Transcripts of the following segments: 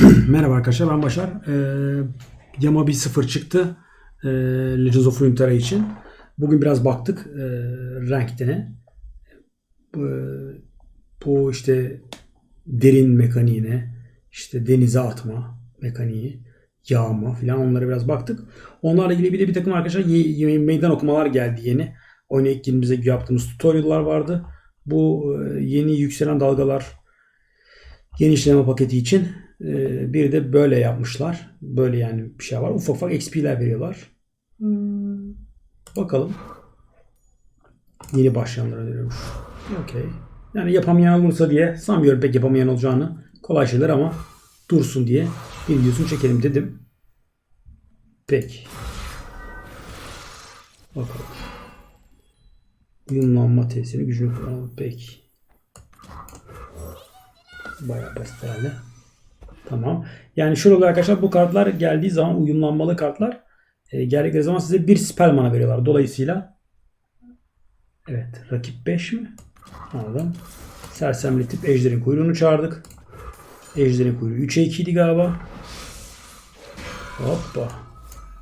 Merhaba arkadaşlar ben Başar. Ee, Yama 1.0 çıktı. Ee, Legends of Runeterra için. Bugün biraz baktık e, renklerine. Bu, bu işte derin mekaniğine, işte denize atma mekaniği, yağma filan onlara biraz baktık. Onlarla ilgili bir de bir takım arkadaşlar meydan okumalar geldi yeni. Oyuna ilk girdiğimizde yaptığımız tutorial'lar vardı. Bu e, yeni yükselen dalgalar genişleme paketi için e, bir de böyle yapmışlar. Böyle yani bir şey var. Ufak ufak XP'ler veriyorlar. Hmm, Bakalım. Yeni başlayanlara veriyormuş. Okey. Yani yapamayan olursa diye sanmıyorum pek yapamayan olacağını. Kolay şeyler ama dursun diye bir videosunu çekelim dedim. Peki. Bakalım. Uyumlanma tesisinin gücünü kullanalım. Peki. Bayağı basit herhalde. Tamam. Yani oluyor arkadaşlar bu kartlar geldiği zaman uyumlanmalı kartlar e, geldikleri zaman size bir spell mana veriyorlar. Dolayısıyla evet rakip 5 mi? Anladım. Sersemli tip ejderin kuyruğunu çağırdık. Ejderin kuyruğu 3'e 2 idi galiba. Hoppa.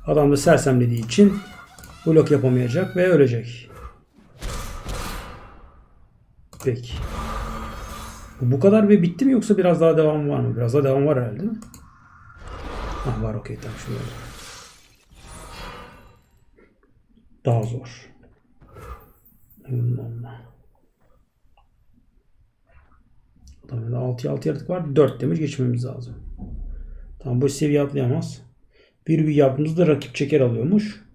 Adam da sersemlediği için blok yapamayacak ve ölecek. Peki. Bu kadar ve bitti mi yoksa biraz daha devam var mı? Biraz daha devam var herhalde değil mi? Ah var okey tamam oldu. Daha zor. Uyumlanma. Tamam 6 6 yaratık var. 4 demiş geçmemiz lazım. Tamam bu seviye atlayamaz. Bir bir yaptığımızda rakip çeker alıyormuş.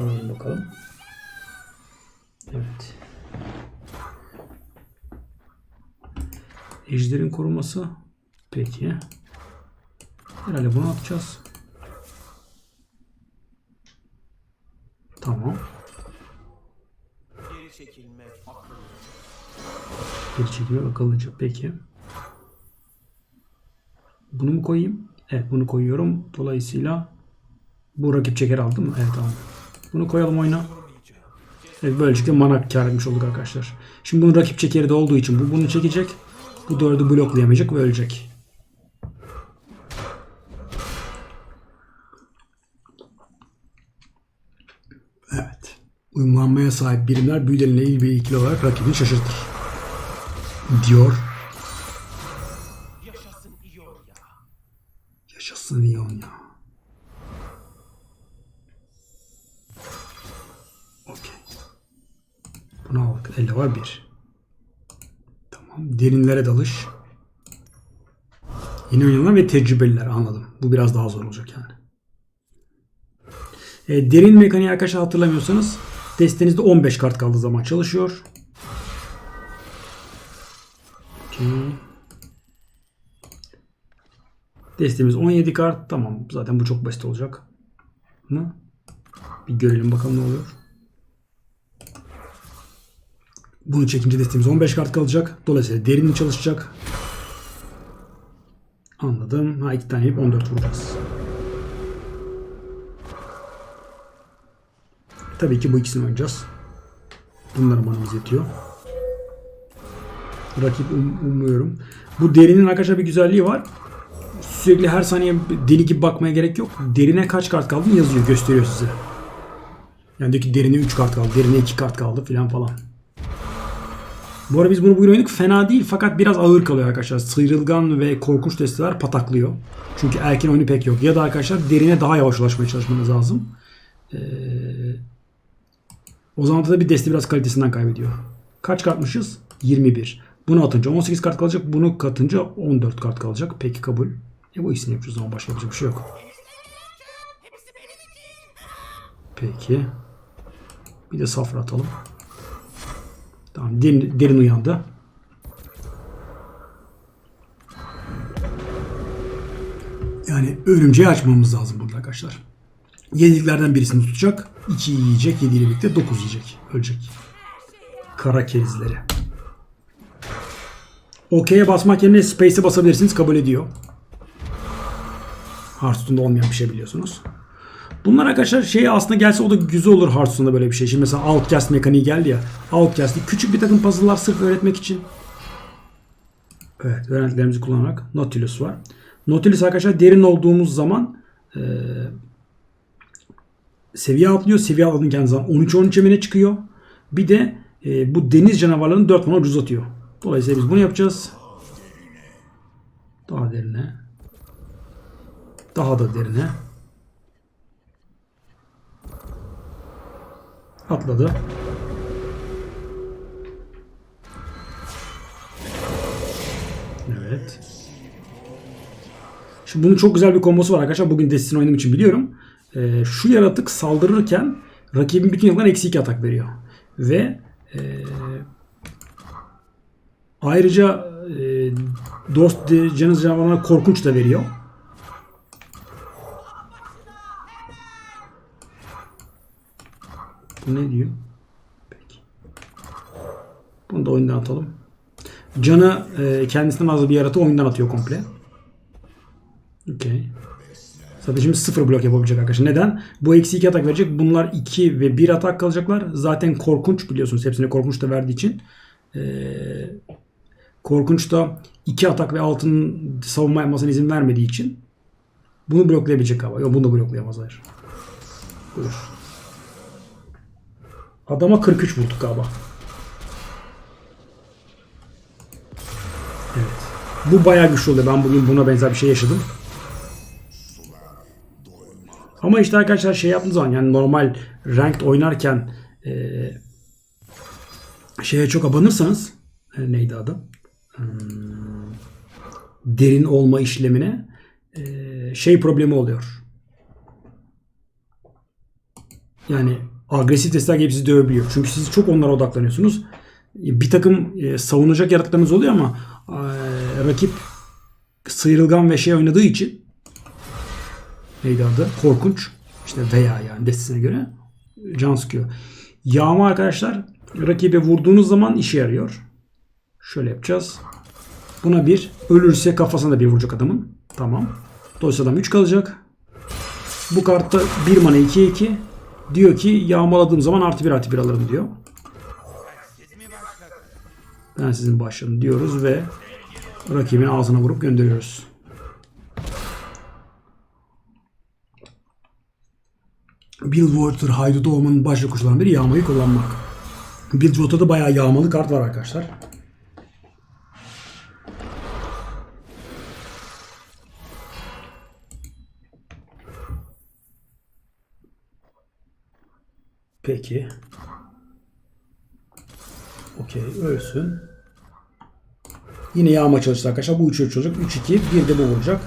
Deneyelim bakalım. Evet. Ejderin koruması. Peki. Herhalde bunu atacağız. Tamam. Geri çekilmek akıllı. Geri çekiliyor akıllıca. Peki. Bunu mu koyayım? Evet bunu koyuyorum. Dolayısıyla bu rakip çeker aldı mı? Evet tamam. Bunu koyalım oyuna. Evet böylelikle mana kar etmiş olduk arkadaşlar. Şimdi bunun rakip çekeri de olduğu için bu bunu çekecek. Bu dördü bloklayamayacak ve ölecek. Evet. Uyumlanmaya sahip birimler büyüleriyle ilgili olarak rakibini şaşırtır. Diyor. Yaşasın İyon ya. Yaşasın Ion ya. Okey. Bunu aldık. 50 var 1. Derinlere dalış. Yeni oyunlar ve tecrübeliler anladım. Bu biraz daha zor olacak yani. E, derin mekaniği arkadaşlar hatırlamıyorsanız destenizde 15 kart kaldığı zaman çalışıyor. Okey. Destemiz 17 kart. Tamam. Zaten bu çok basit olacak. Bir görelim bakalım ne oluyor. Bunu çekince destemiz 15 kart kalacak. Dolayısıyla derinli çalışacak. Anladım. Ha iki tane yapıp 14 vuracağız. Tabii ki bu ikisini oynayacağız. Bunların manamız yetiyor. Rakip um- umuyorum. Bu derinin arkadaşlar bir güzelliği var sürekli her saniye deli gibi bakmaya gerek yok. Derine kaç kart kaldı yazıyor, gösteriyor size. Yani diyor ki derine 3 kart kaldı, derine 2 kart kaldı filan falan. Bu arada biz bunu bugün oynadık. Fena değil fakat biraz ağır kalıyor arkadaşlar. Sıyrılgan ve korkunç desteler pataklıyor. Çünkü erken oyunu pek yok. Ya da arkadaşlar derine daha yavaş ulaşmaya çalışmanız lazım. Ee, o zaman da bir deste biraz kalitesinden kaybediyor. Kaç kartmışız? 21. Bunu atınca 18 kart kalacak. Bunu katınca 14 kart kalacak. Peki kabul. E bu ikisini yapacağız ama başka yapacak bir şey yok. Peki. Bir de safra atalım. Tamam derin, derin uyandı. Yani örümceği açmamız lazım burada arkadaşlar. Yediklerden birisini tutacak. 2 yiyecek. 7 ile birlikte 9 yiyecek. Ölecek. Kara kerizleri. OK'ye basmak yerine Space'e basabilirsiniz. Kabul ediyor. Hearthstone'da olmayan bir şey biliyorsunuz. Bunlar arkadaşlar şey aslında gelse o da güzel olur Hearthstone'da böyle bir şey. Şimdi mesela Outcast mekaniği geldi ya. Outcast'ı küçük bir takım puzzle'lar sırf öğretmek için. Evet, öğrentilerimizi kullanarak Nautilus var. Nautilus arkadaşlar derin olduğumuz zaman e, seviye atlıyor. Seviye atladığın zaman 13-13 emine çıkıyor. Bir de e, bu deniz canavarlarını 4 mana ucuz atıyor. Dolayısıyla biz bunu yapacağız. Daha derine. Daha da derine. Atladı. Evet. Şimdi bunun çok güzel bir kombosu var arkadaşlar. Bugün Destiny oynadığım için biliyorum. Ee, şu yaratık saldırırken rakibin bütün yıldan eksi 2 atak veriyor. Ve e, ayrıca e, dost de- canı canavarlarına korkunç da veriyor. Bu ne diyor? Peki. Bunu da oyundan atalım. Canı e, kendisinden az bir yaratığı oyundan atıyor komple. Okey. Zaten şimdi sıfır blok yapabilecek arkadaşlar. Neden? Bu eksi 2 atak verecek. Bunlar 2 ve 1 atak kalacaklar. Zaten korkunç biliyorsunuz. Hepsine korkunç da verdiği için. Ee, korkunç da 2 atak ve altın savunma yapmasına izin vermediği için bunu bloklayabilecek ama. Yok bunu da bloklayamaz. Buyur. Adama 43 vurduk galiba. Evet. Bu bayağı güçlü oluyor. Ben bugün buna benzer bir şey yaşadım. Ama işte arkadaşlar şey yaptığınız zaman yani normal ranked oynarken eee şeye çok abanırsanız e, neydi adı? Hmm, derin olma işlemine eee, şey problemi oluyor. Yani agresif destek gelip sizi dövebiliyor. Çünkü siz çok onlara odaklanıyorsunuz. Bir takım e, savunacak yaratıklarınız oluyor ama e, rakip sıyrılgan ve şey oynadığı için neydi adı? Korkunç. İşte veya yani destesine göre can sıkıyor. Yağma arkadaşlar rakibe vurduğunuz zaman işe yarıyor. Şöyle yapacağız. Buna bir. Ölürse kafasına da bir vuracak adamın. Tamam. Dolayısıyla adam 3 kalacak. Bu kartta 1 mana 2 2. Diyor ki yağmaladığım zaman artı 1 artı 1 alırım diyor. Ben sizin başladım diyoruz ve rakibin ağzına vurup gönderiyoruz. Bilgewater Haydut olmanın başlı kuşlarından biri yağmayı kullanmak. Bilgewater'da bayağı yağmalı kart var arkadaşlar. Peki. Okey ölsün. Yine yağma çalıştı arkadaşlar. Bu 3 3 olacak. 3 2 bir de bu vuracak.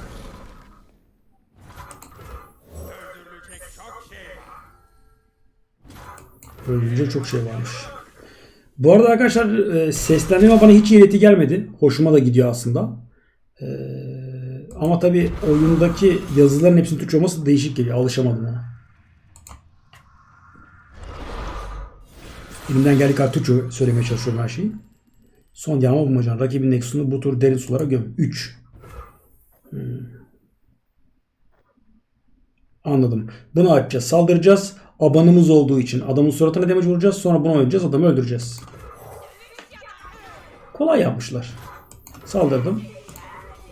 Öldürecek çok şey varmış. Bu arada arkadaşlar e, seslendirme bana hiç iğreti gelmedi. Hoşuma da gidiyor aslında. E, ama tabi oyundaki yazıların hepsinin Türkçe olması değişik geliyor. Alışamadım ona. Elimden geldiği kadar Türkçe söylemeye çalışıyorum her şeyi. Son yağma bulmacan. Rakibin Nexus'unu bu tur derin sulara göm. 3. Anladım. Bunu açacağız. Saldıracağız. Abanımız olduğu için adamın suratına damage vuracağız. Sonra bunu oynayacağız. Adamı öldüreceğiz. Kolay yapmışlar. Saldırdım.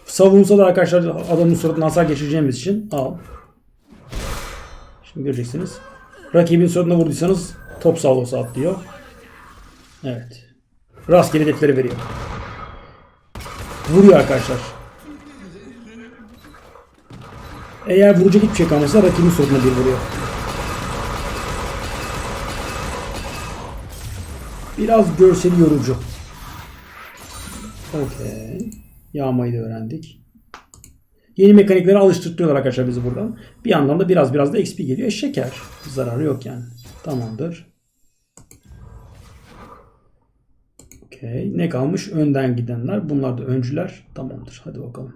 Savunsa da arkadaşlar adamın suratına hasar geçireceğimiz için al. Şimdi göreceksiniz. Rakibin suratına vurduysanız top sağlosu atlıyor. Evet. Rastgele hedefleri veriyor. Vuruyor arkadaşlar. Eğer vuracak hiçbir şey kalmazsa rakibin suratına bir vuruyor. Biraz görseli yorucu. Okey. Yağmayı da öğrendik. Yeni mekaniklere alıştırıyorlar arkadaşlar bizi buradan. Bir yandan da biraz biraz da XP geliyor. E, şeker. Zararı yok yani. Tamamdır. Okey. Ne kalmış? Önden gidenler. Bunlar da öncüler. Tamamdır. Hadi bakalım.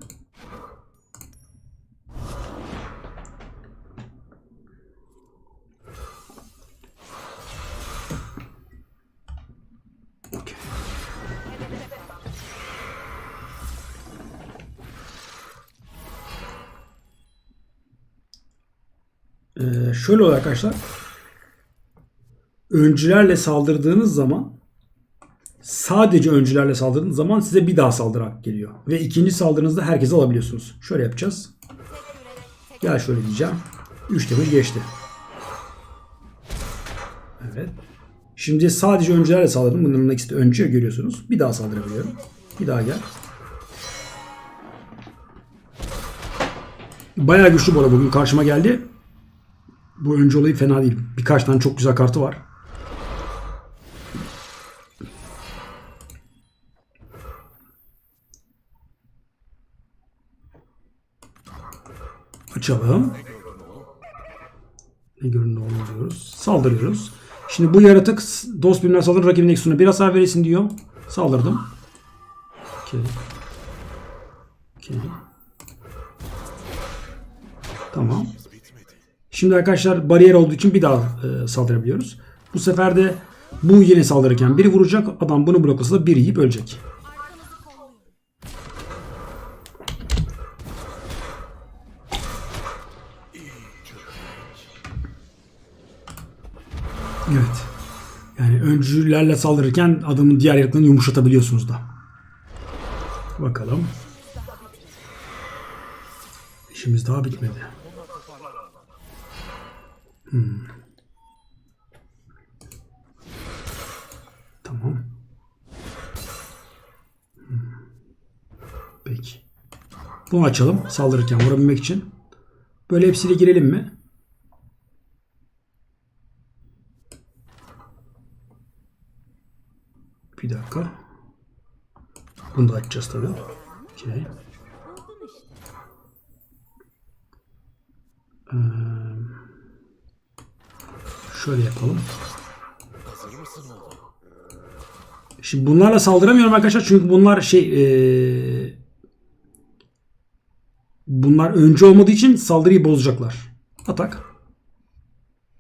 Ee, şöyle oluyor arkadaşlar. Öncülerle saldırdığınız zaman sadece öncülerle saldırdığınız zaman size bir daha saldırı hakkı geliyor. Ve ikinci saldırınızda herkese alabiliyorsunuz. Şöyle yapacağız. Gel şöyle diyeceğim. 3 damage geçti. Evet. Şimdi sadece öncülerle saldırdım. Bunların ikisi de öncü görüyorsunuz. Bir daha saldırabiliyorum. Bir daha gel. Bayağı güçlü bu arada bugün karşıma geldi. Bu öncü olayı fena değil. Birkaç tane çok güzel kartı var. Açalım. Ne görün ne olur diyoruz. Saldırıyoruz. Şimdi bu yaratık dost birimler saldırır rakibin eksuna bir hasar veresin diyor. Saldırdım. Okey. Okey. Tamam. Şimdi arkadaşlar bariyer olduğu için bir daha e, saldırabiliyoruz. Bu sefer de bu yine saldırırken biri vuracak. Adam bunu bloklasa da biri yiyip ölecek. Evet. Yani öncülerle saldırırken adamın diğer yaratıklarını yumuşatabiliyorsunuz da. Bakalım. İşimiz daha bitmedi. Hmm. Tamam. Hmm. Peki. Bunu açalım saldırırken vurabilmek için. Böyle hepsiyle girelim mi? Bir dakika. Bunu da açacağız tabii. Okey. Ee, şöyle yapalım. Şimdi bunlarla saldıramıyorum arkadaşlar çünkü bunlar şey ee, bunlar öncü olmadığı için saldırıyı bozacaklar. Atak.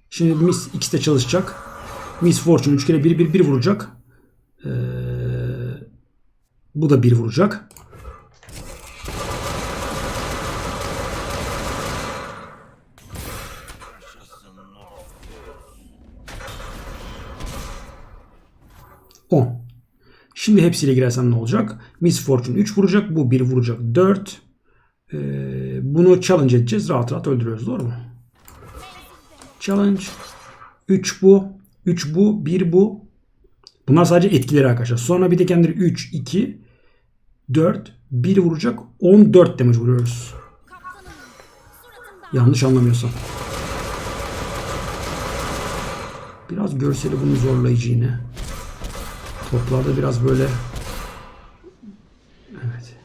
Şimdi Miss X'te çalışacak. Miss Fortune 3 kere 1 1 1 vuracak. Ee, bu da 1 vuracak. On. Şimdi hepsiyle girersem ne olacak? Miss Fortune 3 vuracak. Bu 1 vuracak. 4. Ee, bunu challenge edeceğiz. Rahat rahat öldürüyoruz. Doğru mu? Challenge. 3 bu. 3 bu. 1 bu. Bunlar sadece etkileri arkadaşlar. Sonra bir de kendileri 3, 2, 4, 1 vuracak. 14 damage vuruyoruz. Yanlış anlamıyorsam. Biraz görseli bunun zorlayıcı yine. Toplarda biraz böyle Evet.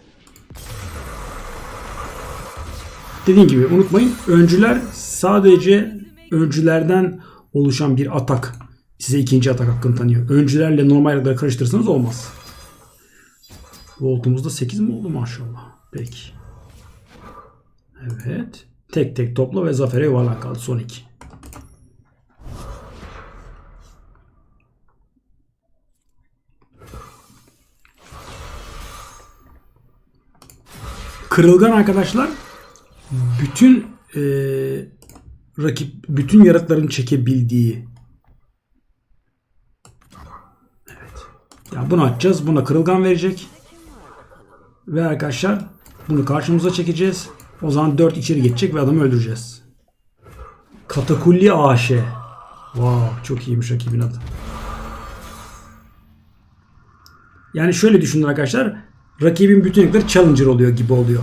Dediğim gibi unutmayın öncüler sadece öncülerden oluşan bir atak size ikinci atak hakkını tanıyor. Öncülerle normal yaratıkları karıştırırsanız olmaz. Voltumuz da 8 mi oldu maşallah. Peki. Evet. Tek tek topla ve zafere yuvarlak kaldı. Son iki. Kırılgan arkadaşlar bütün e, rakip bütün yaratıkların çekebildiği Ya bunu açacağız. Buna kırılgan verecek. Ve arkadaşlar bunu karşımıza çekeceğiz. O zaman 4 içeri geçecek ve adamı öldüreceğiz. Katakulli AŞ. Wow, çok iyiymiş rakibin adı. Yani şöyle düşünün arkadaşlar. Rakibin bütün yükleri challenger oluyor gibi oluyor.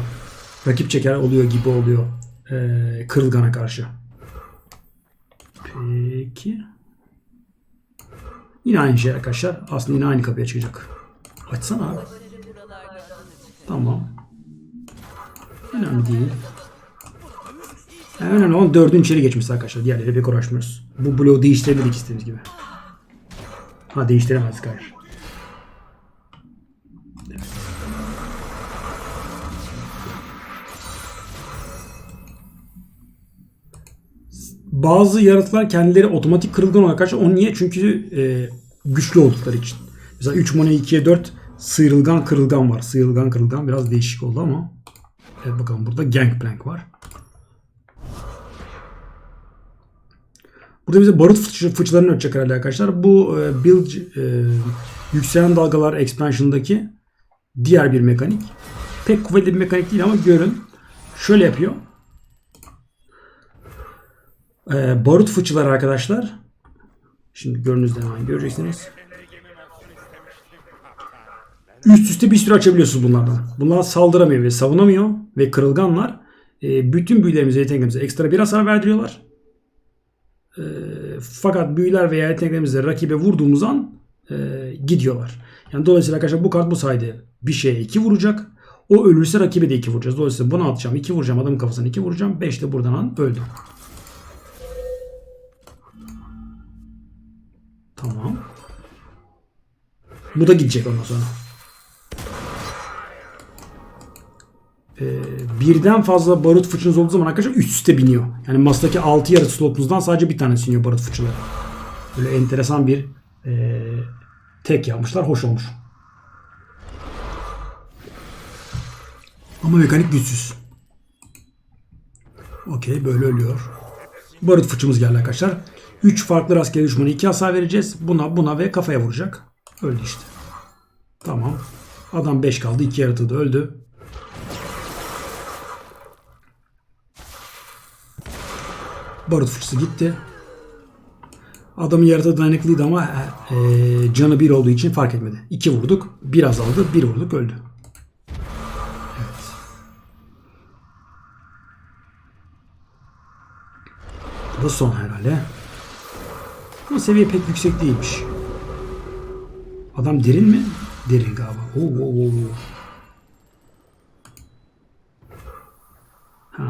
Rakip çeker oluyor gibi oluyor. Ee, kırılgana karşı. Peki. Yine aynı şey arkadaşlar. Aslında yine aynı kapıya çıkacak. Açsana. Tamam. Önemli değil. Yani önemli olan dördün içeri geçmesi arkadaşlar. Diğerleri pek uğraşmıyoruz. Bu bloğu değiştiremedik istediğimiz gibi. Ha değiştiremezdik hayır. Bazı yaratıklar kendileri otomatik kırılgan olarak arkadaşlar. O niye? Çünkü e, güçlü oldukları için. Mesela 3 mana 2'ye 4 sıyrılgan kırılgan var. Sıyrılgan kırılgan biraz değişik oldu ama. Evet bakalım burada Gangplank var. Burada bize barut fıçı, fıçılarını ölçecek herhalde arkadaşlar. Bu e, build e, yükselen dalgalar expansion'daki diğer bir mekanik. Pek kuvvetli bir mekanik değil ama görün. Şöyle yapıyor. E, barut fıçıları arkadaşlar. Şimdi gördüğünüzde hemen göreceksiniz. Üst üste bir sürü açabiliyorsunuz bunlardan. Bunlar saldıramıyor ve savunamıyor ve kırılganlar. E, bütün büyülerimize, yeteneklerimize ekstra bir hasar verdiriyorlar. E, fakat büyüler veya yeteneklerimizle rakibe vurduğumuz an e, gidiyorlar. Yani dolayısıyla arkadaşlar bu kart bu sayede bir şeye 2 vuracak. O ölürse rakibe de 2 vuracağız. Dolayısıyla bunu atacağım. 2 vuracağım. Adamın kafasına 2 vuracağım. 5 de buradan an öldü. Bu da gidecek ondan sonra. Ee, birden fazla barut fıçınız olduğu zaman arkadaşlar üst üste biniyor. Yani masadaki 6 yarı slotunuzdan sadece bir tanesi iniyor barut fıçıları. Böyle enteresan bir ee, tek yapmışlar. Hoş olmuş. Ama mekanik güçsüz. Okey böyle ölüyor. Barut fıçımız geldi arkadaşlar. 3 farklı rastgele düşmana 2 hasar vereceğiz. Buna buna ve kafaya vuracak. Öldü işte. Tamam. Adam 5 kaldı. 2 yaratığı da öldü. Barut fıçısı gitti. Adamın yaratığı dayanıklıydı ama e, e, canı 1 olduğu için fark etmedi. 2 vurduk. 1 azaldı. 1 vurduk öldü. Evet. Bu son herhalde. Ama seviye pek yüksek değilmiş. Adam derin mi? Derin galiba. Oo, oo, oo. Ha.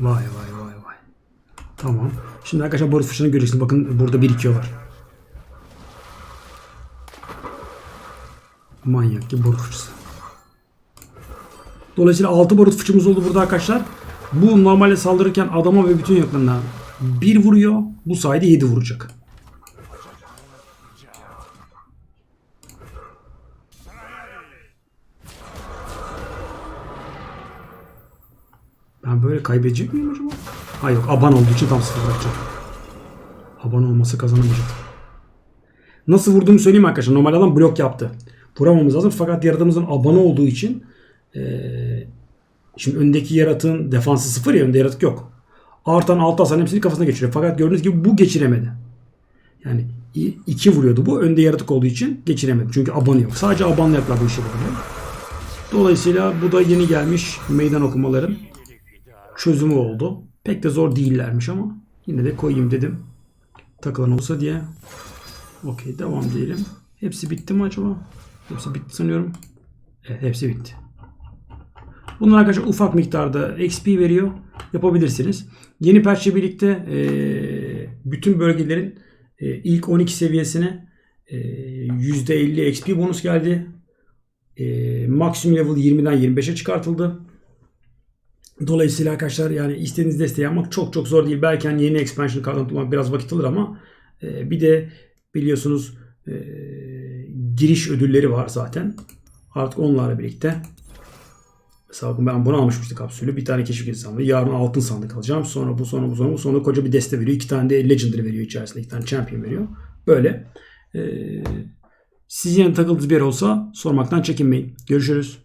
Vay vay vay vay. Tamam. Şimdi arkadaşlar barut fıçını göreceksiniz. Bakın burada birikiyorlar. Manyak gibi barut fıçısı. Dolayısıyla 6 barut fıçımız oldu burada arkadaşlar. Bu normalde saldırırken adama ve bütün yakınına 1 vuruyor. Bu sayede 7 vuracak. Ben böyle kaybedecek miyim acaba? Ha yok aban olduğu için tam sıfır bırakacağım. Aban olmasa kazanamayacak. Nasıl vurduğumu söyleyeyim arkadaşlar. Normal adam blok yaptı. Vuramamız lazım fakat yaratığımızın abanı olduğu için eee, şimdi öndeki yaratığın defansı sıfır ya önde yaratık yok. Artan altı hasarın hepsini kafasına geçiriyor. Fakat gördüğünüz gibi bu geçiremedi. Yani iki vuruyordu bu. Önde yaratık olduğu için geçiremedi. Çünkü abanı yok. Sadece abanlı yapılar bu işi yapabiliyor. Dolayısıyla bu da yeni gelmiş meydan okumaların çözümü oldu. Pek de zor değillermiş ama yine de koyayım dedim. Takılan olsa diye. Okey devam diyelim. Hepsi bitti mi acaba? Hepsi bitti sanıyorum. Evet hepsi bitti. Bunlar arkadaşlar ufak miktarda XP veriyor. Yapabilirsiniz. Yeni patch'le birlikte eee, bütün bölgelerin eee, ilk 12 seviyesine eee, %50 XP bonus geldi. Eee maksimum level 20'den 25'e çıkartıldı. Dolayısıyla arkadaşlar yani istediğiniz desteği yapmak çok çok zor değil. Belki hani yeni expansion bulmak biraz vakit alır ama e, bir de biliyorsunuz e, giriş ödülleri var zaten. Artık onlarla birlikte bakın ben bunu almışmıştım kapsülü. Bir tane keşif sandığı. Yarın altın sandık alacağım. Sonra bu sonra bu sonra bu sonra koca bir deste veriyor. İki tane de legendary veriyor içerisinde. iki tane champion veriyor. Böyle. E, sizin takıldığınız bir yer olsa sormaktan çekinmeyin. Görüşürüz.